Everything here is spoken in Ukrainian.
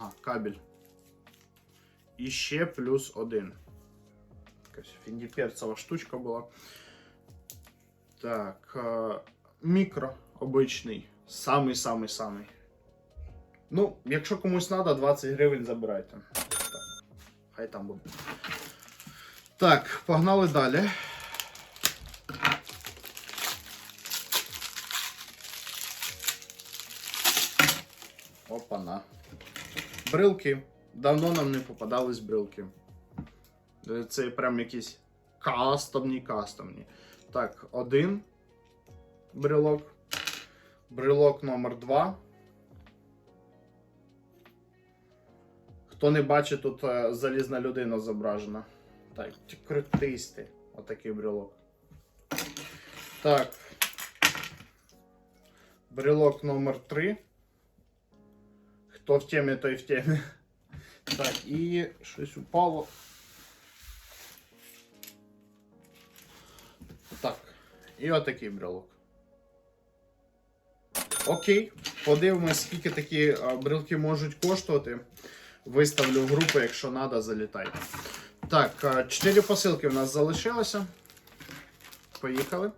Ага, кабель. І ще плюс один. Якась фіндіперцева штучка була. Так. е, Мікро обичний. Самий-самий самий. Ну, якщо комусь треба, 20 гривень забирайте. Так. Хай там буде. Так, погнали далі. Опана. Брилки. Давно нам не попадались брилки. Це прям якісь кастомні кастомні. Так, один брелок. Брелок номер 2. Хто не бачить, тут е, залізна людина зображена. Так, ті крутись. Отакий брелок. Так. Брелок номер 3. Хто в темі, той в темі. Так, і щось упало. Так. І отакий брелок. Окей. Подивимось, скільки такі брелки можуть коштувати. Виставлю в групу, якщо треба, залітайте. Так, 4 посилки в нас залишилося. Поїхали.